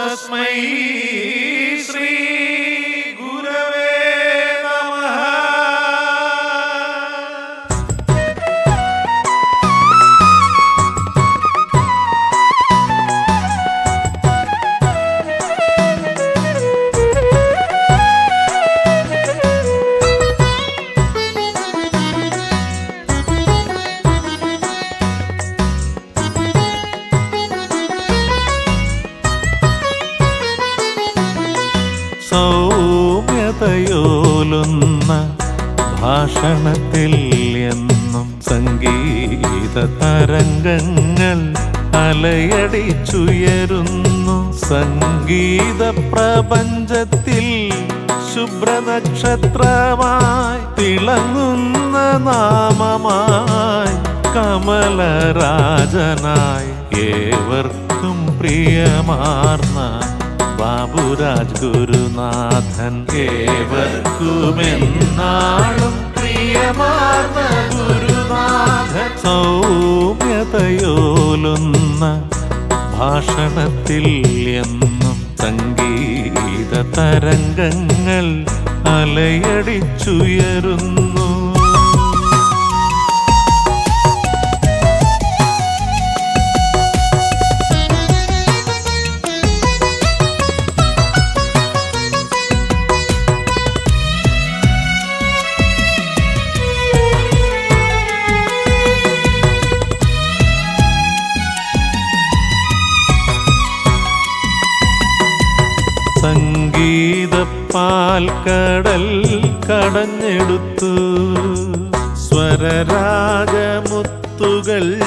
तस्मै श्री ഭാഷണത്തിൽ എന്നും സംഗീത തരംഗങ്ങൾ അലയടിച്ചുയരുന്നു. സംഗീത പ്രപഞ്ചത്തിൽ ശുഭ്രനക്ഷത്രമായി തിളങ്ങുന്ന നാമമായി കമലരാജനായി ഏവർക്കും പ്രിയമാർന്ന ബാബുരാജ് ഗുരുനാഥൻ ഏവർക്കുമെന്നാളും പ്രിയമാർന്ന ഗുരുനാഥൻ സൗമ്യതയോലുന്ന ഭാഷണത്തിൽ എന്നും സംഗീത തരംഗങ്ങൾ അലയടിച്ചുയരുന്നു. സംഗീതപ്പാൽക്കടൽ കടഞ്ഞെടുത്തു. സ്വരരാഗമുത്തുകൾ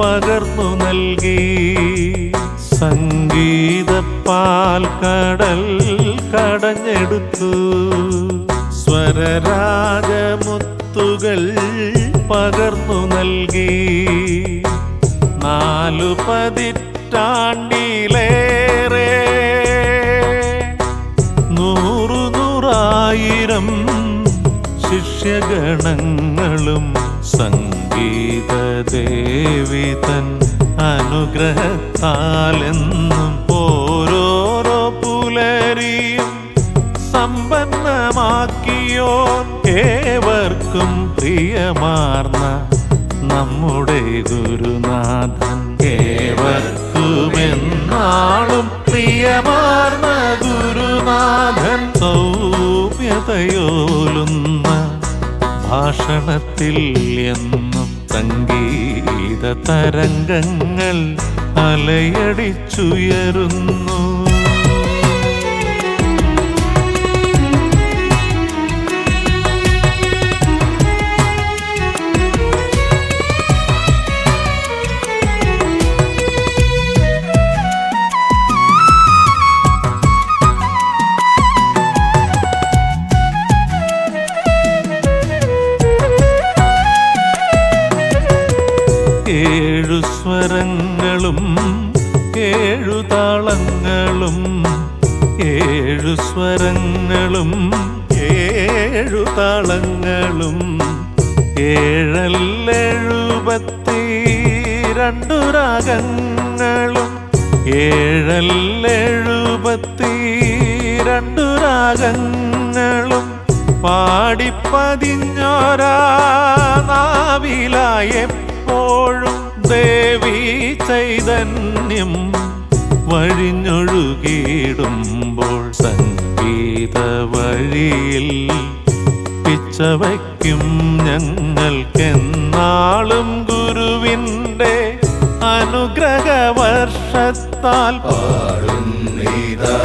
പകർന്നു നൽകി. സംഗീതപ്പാൽ കടൽ കടഞ്ഞെടുത്തു. സ്വരരാഗമുത്തുകൾ പകർന്നു നൽകി. നാലു പതിറ്റാണ്ടിലേറെ നൂറായിരം ശിഷ്യഗണങ്ങളും സംഗീതദേവി തൻ അനുഗ്രഹത്താലെന്നും ഓരോരോ പുലരിയും സമ്പന്നമാക്കിയോൻ ഏവർക്കും പ്രിയമാർന്ന നമ്മുടെ ഗുരുനാഥൻ ഏവർക്കുമെന്നാളും പ്രിയമാർന്ന ഗുരുനാഥൻ സൗമ്യതയോലുന്ന ഭാഷണത്തിൽ എന്നും സംഗീത തരംഗങ്ങൾ അലയടിച്ചുയരുന്നു. സ്വരങ്ങളും ഏഴു താളങ്ങളും ഏഴു സ്വരങ്ങളും ഏഴു താളങ്ങളും ഏഴല്ലെഴുപത്തി രണ്ടു രാഗങ്ങളും ഏഴല്ലെഴുപത്തി രണ്ടു രാഗങ്ങളും പാടിപ്പതിഞ്ഞോരാ നാവിലായെപ്പോഴും ദേവി ചൈതന്യം വഴിഞ്ഞൊഴുകിയിടുമ്പോൾ സംഗീത വഴിയിൽ പിച്ചവയ്ക്കും ഞങ്ങൾക്കെന്നാളും ഗുരുവിന്റെ അനുഗ്രഹ വർഷത്താൽ പാടുന്നിതാ